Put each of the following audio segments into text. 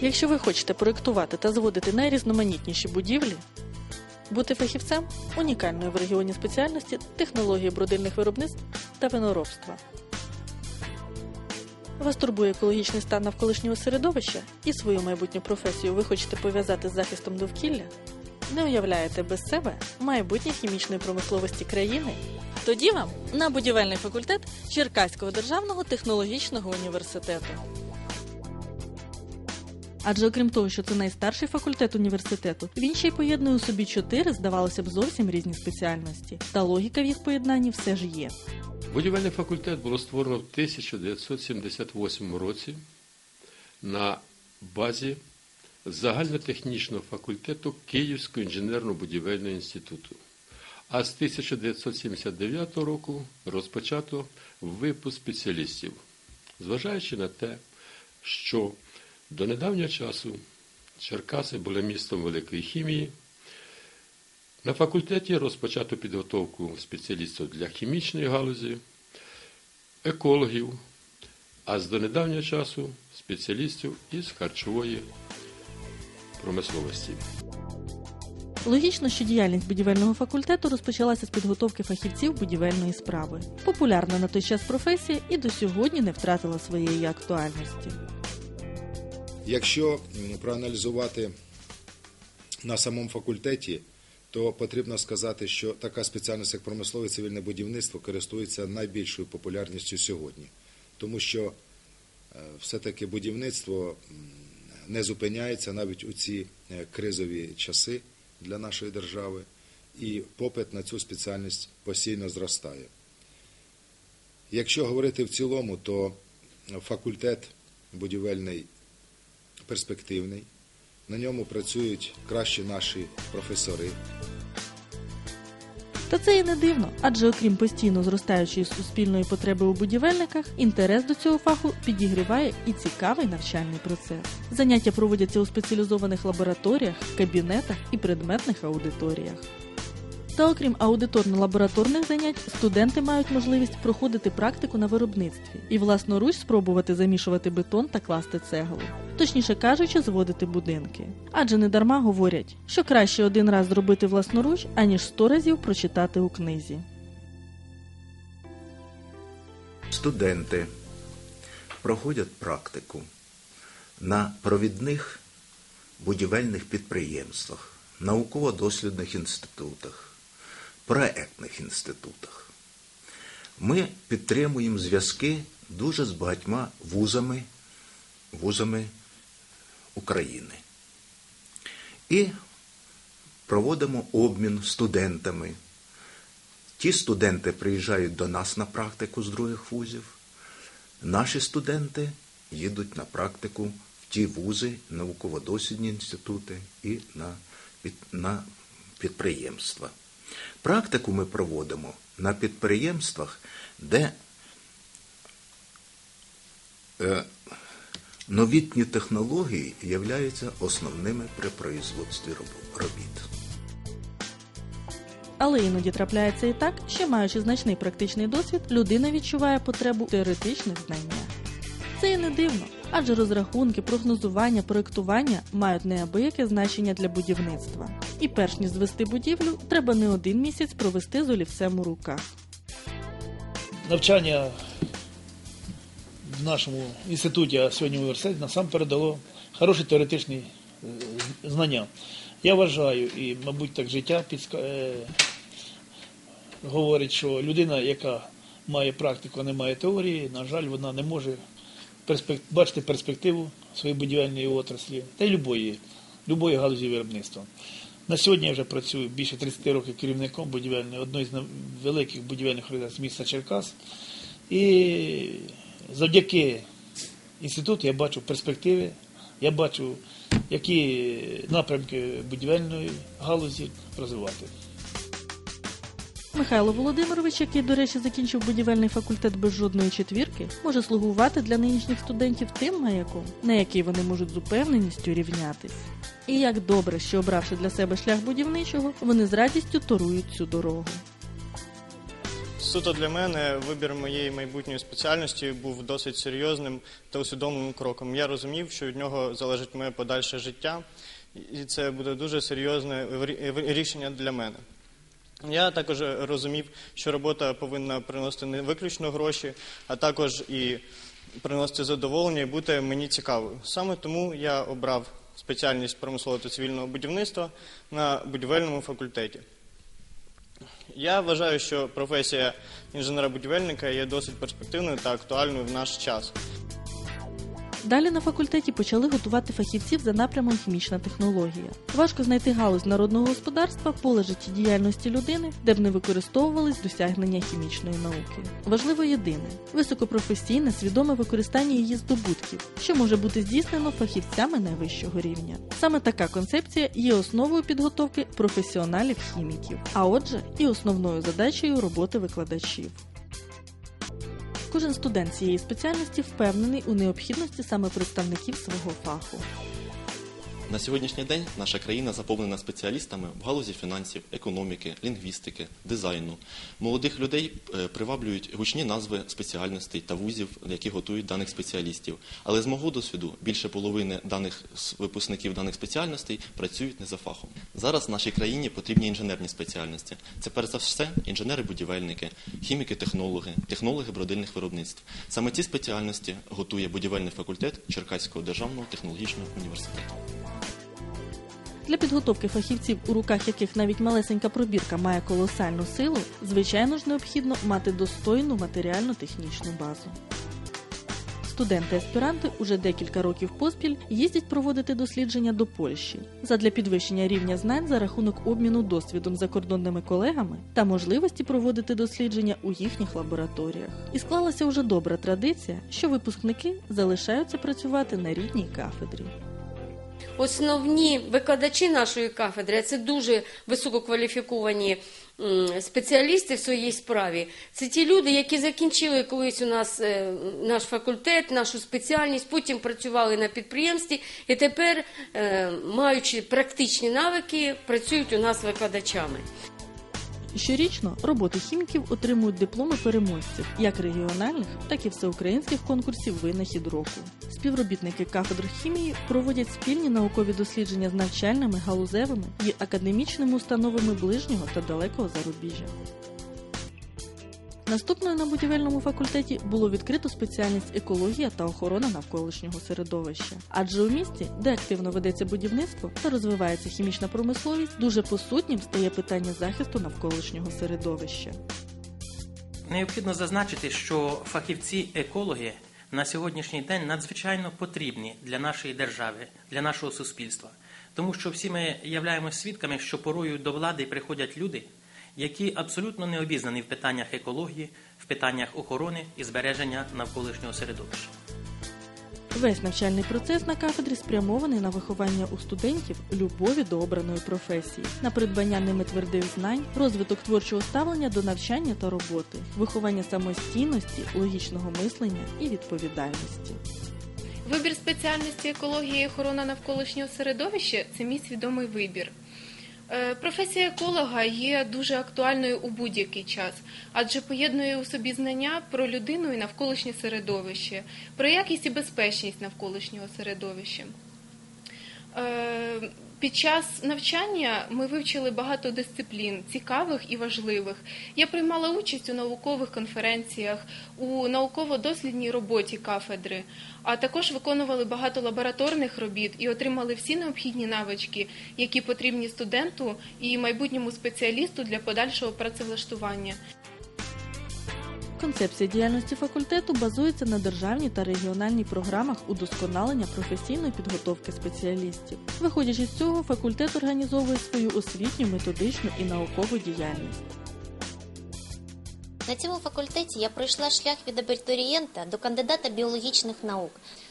Якщо ви хочете проєктувати та зводити найрізноманітніші будівлі, бути фахівцем унікальної в регіоні спеціальності технології брудильних виробництв та виноробства. Вас турбує екологічний стан навколишнього середовища і свою майбутню професію ви хочете пов'язати з захистом довкілля? Не уявляєте без себе майбутнє хімічної промисловості країни? Тоді вам на будівельний факультет Черкаського державного технологічного університету. Адже окрім того, що це найстарший факультет університету, він ще й поєднує у собі чотири, здавалося б, зовсім різні спеціальності. Та логіка в їх поєднанні все ж є. Будівельний факультет було створено в 1978 році на базі загальнотехнічного факультету Київського інженерно-будівельного інституту. А з 1979 року розпочато випуск спеціалістів, зважаючи на те, що до недавнього часу Черкаси були містом великої хімії. На факультеті розпочато підготовку спеціалістів для хімічної галузі, екологів, а з до недавнього часу спеціалістів із харчової промисловості. Логічно, що діяльність будівельного факультету розпочалася з підготовки фахівців будівельної справи. Популярна на той час професія і до сьогодні не втратила своєї актуальності. Якщо проаналізувати на самому факультеті, то потрібно сказати, що така спеціальність, як промислове цивільне будівництво, користується найбільшою популярністю сьогодні, тому що е, все-таки будівництво не зупиняється навіть у ці е, кризові часи для нашої держави, і попит на цю спеціальність постійно зростає. Якщо говорити в цілому, то факультет будівельний перспективний. На ньому працюють кращі наші професори. Та це і не дивно, адже окрім постійно зростаючої суспільної потреби у будівельниках, інтерес до цього фаху підігріває і цікавий навчальний процес. Заняття проводяться у спеціалізованих лабораторіях, кабінетах і предметних аудиторіях. Та окрім аудиторно-лабораторних занять, студенти мають можливість проходити практику на виробництві і власноруч спробувати замішувати бетон та класти цеглу. Точніше кажучи, зводити будинки. Адже недарма говорять, що краще один раз зробити власноруч, аніж сто разів прочитати у книзі. Студенти проходять практику на провідних будівельних підприємствах, науково-дослідних інститутах, проектних інститутах. Ми підтримуємо зв'язки дуже з багатьма вузами, вузами України. І проводимо обмін студентами. Ті студенти приїжджають до нас на практику з других вузів. Наші студенти їдуть на практику в ті вузи, науково-дослідні інститути і на, на підприємства. Практику ми проводимо на підприємствах, де е, новітні технології являються основними при производстві роб- робіт. Але іноді трапляється і так, що маючи значний практичний досвід, людина відчуває потребу теоретичних знаннях. Це і не дивно, адже розрахунки, прогнозування, проєктування мають неабияке значення для будівництва. І перш ніж звести будівлю, треба не один місяць провести з олівцем у руках. навчання в нашому інституті, а сьогодні в університеті, насамперед дало хороші теоретичні е, знання. Я вважаю, і, мабуть, так життя підска... е, говорить, що людина, яка має практику, а не має теорії, на жаль, вона не може перспек... бачити перспективу своєї будівельної отраслі та й любої, любої галузі виробництва. На сьогодні я вже працюю більше 30 років керівником будівельної, одної з великих будівельних організацій міста Черкас. І завдяки інституту я бачу перспективи, я бачу, які напрямки будівельної галузі розвивати. Михайло Володимирович, який, до речі, закінчив будівельний факультет без жодної четвірки, може слугувати для нинішніх студентів тим маяком, на який вони можуть з упевненістю рівнятись. І як добре, що обравши для себе шлях будівничого, вони з радістю торують цю дорогу. суто для мене вибір моєї майбутньої спеціальності був досить серйозним та усвідомленим кроком. Я розумів, що від нього залежить моє подальше життя, і це буде дуже серйозне рішення для мене. Я також розумів, що робота повинна приносити не виключно гроші, а також і приносити задоволення і бути мені цікавою. Саме тому я обрав спеціальність промислового та цивільного будівництва на будівельному факультеті. Я вважаю, що професія інженера-будівельника є досить перспективною та актуальною в наш час. Далі на факультеті почали готувати фахівців за напрямом хімічна технологія. Важко знайти галузь народного господарства, поле життєдіяльності людини, де б не використовувались досягнення хімічної науки. Важливо єдине високопрофесійне, свідоме використання її здобутків, що може бути здійснено фахівцями найвищого рівня. Саме така концепція є основою підготовки професіоналів-хіміків, а отже, і основною задачею роботи викладачів. Кожен студент цієї спеціальності впевнений у необхідності саме представників свого фаху. На сьогоднішній день наша країна заповнена спеціалістами в галузі фінансів, економіки, лінгвістики, дизайну. Молодих людей е, приваблюють гучні назви спеціальностей та вузів, які готують даних спеціалістів. Але з мого досвіду більше половини даних випускників даних спеціальностей працюють не за фахом. Зараз в нашій країні потрібні інженерні спеціальності. Це перш за все інженери-будівельники, хіміки-технологи, технологи бродильних виробництв. Саме ці спеціальності готує будівельний факультет Черкаського державного технологічного університету. Для підготовки фахівців, у руках яких навіть малесенька пробірка має колосальну силу, звичайно ж необхідно мати достойну матеріально-технічну базу. Студенти-аспіранти уже декілька років поспіль їздять проводити дослідження до Польщі задля підвищення рівня знань за рахунок обміну досвідом закордонними колегами та можливості проводити дослідження у їхніх лабораторіях. І склалася уже добра традиція, що випускники залишаються працювати на рідній кафедрі. Основні викладачі нашої кафедри, це дуже висококваліфіковані спеціалісти в своїй справі. Це ті люди, які закінчили колись у нас е, наш факультет, нашу спеціальність, потім працювали на підприємстві і тепер, е, маючи практичні навики, працюють у нас викладачами. Щорічно роботи хіміків отримують дипломи переможців як регіональних, так і всеукраїнських конкурсів винахід року. Співробітники кафедр хімії проводять спільні наукові дослідження з навчальними, галузевими і академічними установами ближнього та далекого зарубіжжя. Наступною на будівельному факультеті було відкрито спеціальність екологія та охорона навколишнього середовища. Адже у місті, де активно ведеться будівництво та розвивається хімічна промисловість, дуже посутнім стає питання захисту навколишнього середовища. Необхідно зазначити, що фахівці-екологи на сьогоднішній день надзвичайно потрібні для нашої держави, для нашого суспільства. Тому що всі ми являємося свідками, що порою до влади приходять люди, які абсолютно не обізнані в питаннях екології, в питаннях охорони і збереження навколишнього середовища. Весь навчальний процес на кафедрі спрямований на виховання у студентів любові до обраної професії, на придбання ними твердих знань, розвиток творчого ставлення до навчання та роботи, виховання самостійності, логічного мислення і відповідальності. Вибір спеціальності екології і охорона навколишнього середовища це мій свідомий вибір. Е, Професія еколога є дуже актуальною у будь-який час, адже поєднує у собі знання про людину і навколишнє середовище, про якість і безпечність навколишнього середовища. Під час навчання ми вивчили багато дисциплін, цікавих і важливих. Я приймала участь у наукових конференціях, у науково-дослідній роботі кафедри, а також виконували багато лабораторних робіт і отримали всі необхідні навички, які потрібні студенту і майбутньому спеціалісту для подальшого працевлаштування. Концепція діяльності факультету базується на державній та регіональній програмах удосконалення професійної підготовки спеціалістів. Виходячи з цього, факультет організовує свою освітню, методичну і наукову діяльність. На цьому факультеті я пройшла шлях від абітурієнта до кандидата біологічних наук.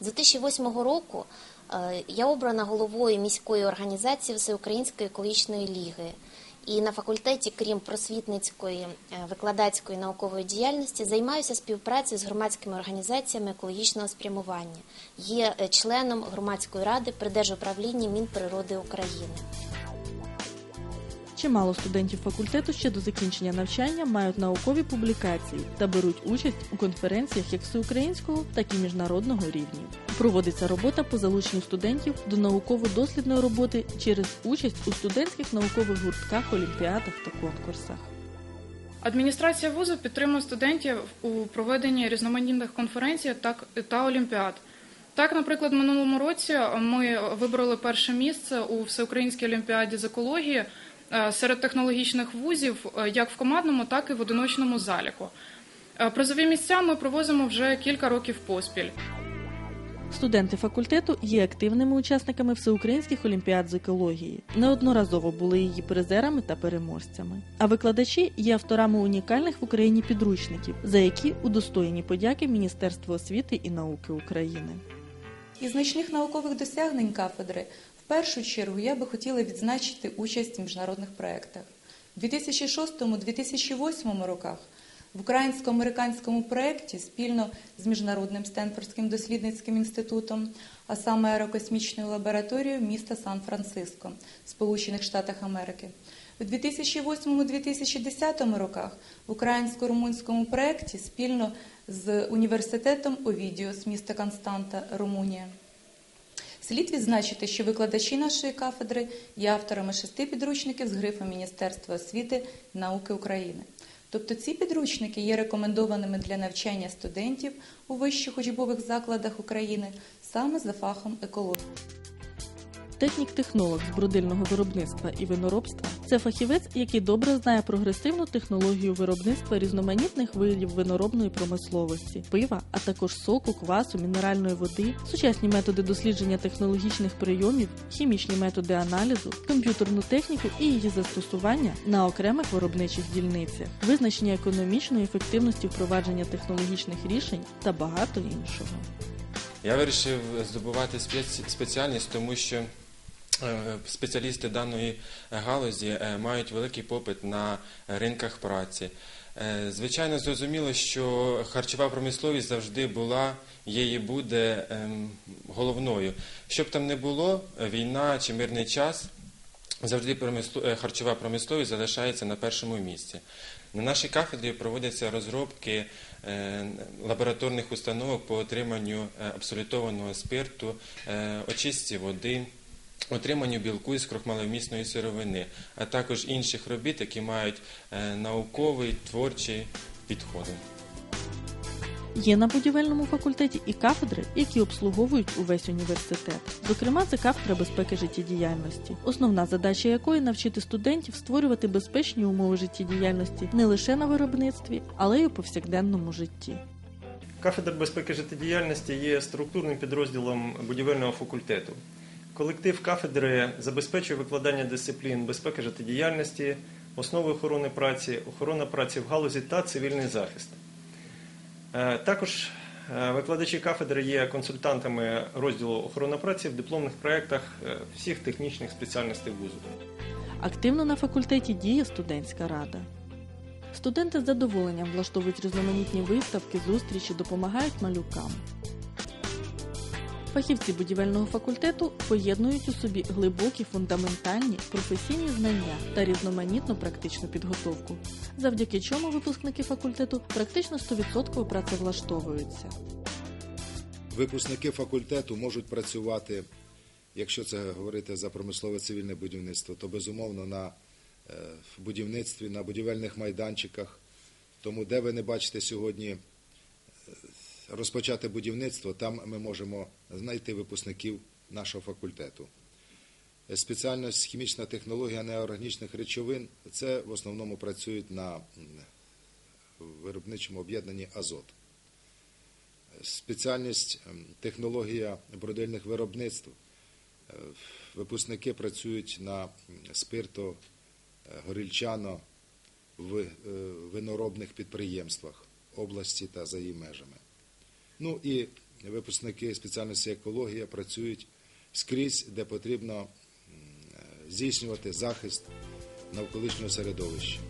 З 2008 року е, я обрана головою міської організації Всеукраїнської екологічної ліги. І на факультеті, крім просвітницької, е, викладацької наукової діяльності, займаюся співпрацею з громадськими організаціями екологічного спрямування. Є е, членом громадської ради при Держуправлінні Мінприроди України. Чимало студентів факультету ще до закінчення навчання мають наукові публікації та беруть участь у конференціях як всеукраїнського, так і міжнародного рівнів. Проводиться робота по залученню студентів до науково-дослідної роботи через участь у студентських наукових гуртках, олімпіадах та конкурсах. Адміністрація вузу підтримує студентів у проведенні різноманітних конференцій та, олімпіад. Так, наприклад, минулому році ми вибрали перше місце у всеукраїнській олімпіаді з екології серед технологічних вузів, е, як в командному, так і в одиночному заліку. Е, Призові місця ми провозимо вже кілька років поспіль. Студенти факультету є активними учасниками всеукраїнських олімпіад з екології. Неодноразово були її призерами та переможцями. А викладачі є авторами унікальних в Україні підручників, за які удостоєні подяки Міністерства освіти і науки України. Із значних наукових досягнень кафедри першу чергу я би хотіла відзначити участь в міжнародних проєктах. У 2006-2008 роках в українсько-американському проєкті спільно з Міжнародним Стенфордським дослідницьким інститутом, а саме аерокосмічною лабораторією міста Сан-Франциско, Сполучених Штатах Америки. У 2008-2010 роках в українсько-румунському проєкті спільно з університетом Овідіос міста Константа, Румунія. Слід відзначити, що викладачі нашої кафедри є авторами шести підручників з грифу Міністерства освіти і науки України. Тобто ці підручники є рекомендованими для навчання студентів у вищих учбових закладах України саме за фахом екології. Технік-технолог з брудильного виробництва і виноробства це фахівець, який добре знає прогресивну технологію виробництва різноманітних видів виноробної промисловості, пива, а також соку, квасу, мінеральної води, сучасні методи дослідження технологічних прийомів, хімічні методи аналізу, комп'ютерну техніку і її застосування на окремих виробничих дільницях, визначення економічної ефективності впровадження технологічних рішень та багато іншого. Я вирішив здобувати спеціальність, тому що спеціалісти даної галузі мають великий попит на ринках праці. Звичайно, зрозуміло, що харчова промисловість завжди була, і буде головною. Щоб там не було, війна чи мирний час, завжди харчова промисловість залишається на першому місці. На нашій кафедрі проводяться розробки лабораторних установок по отриманню абсолютованого спирту, очистці води отриманню білку із крохмалемісної сировини, а також інших робіт, які мають науковий творчий підходи. Є на будівельному факультеті і кафедри, які обслуговують увесь університет. Зокрема, це кафедра безпеки життєдіяльності, основна задача якої навчити студентів створювати безпечні умови життєдіяльності не лише на виробництві, але й у повсякденному житті. Кафедра безпеки життєдіяльності є структурним підрозділом будівельного факультету. Колектив кафедри забезпечує викладання дисциплін безпеки життєдіяльності, основи охорони праці, охорона праці в галузі та цивільний захист. Також викладачі кафедри є консультантами розділу охорона праці в дипломних проєктах всіх технічних спеціальностей вузу. Активно на факультеті діє студентська рада. Студенти з задоволенням влаштовують різноманітні виставки, зустрічі, допомагають малюкам. Фахівці будівельного факультету поєднують у собі глибокі фундаментальні професійні знання та різноманітну практичну підготовку, завдяки чому випускники факультету практично 100% працевлаштовуються. Випускники факультету можуть працювати, якщо це говорити за промислове цивільне будівництво, то безумовно на будівництві, на будівельних майданчиках. Тому, де ви не бачите сьогодні розпочати будівництво, там ми можемо знайти випускників нашого факультету. Спеціальність хімічна технологія неорганічних речовин це в основному працюють на виробничому об'єднанні Азот. Спеціальність технологія бродильних виробництв. Випускники працюють на спирто, горільчано в виноробних підприємствах області та за її межами. Ну і випускники спеціальності екологія працюють скрізь, де потрібно здійснювати захист навколишнього середовища.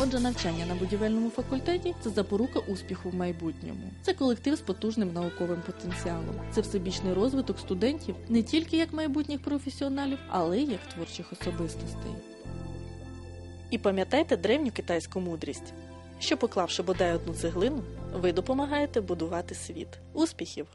Отже, навчання на будівельному факультеті це запорука успіху в майбутньому. Це колектив з потужним науковим потенціалом. Це всебічний розвиток студентів не тільки як майбутніх професіоналів, але й як творчих особистостей. І пам'ятайте древню китайську мудрість, що поклавши бодай одну цеглину, ви допомагаєте будувати світ. Успіхів!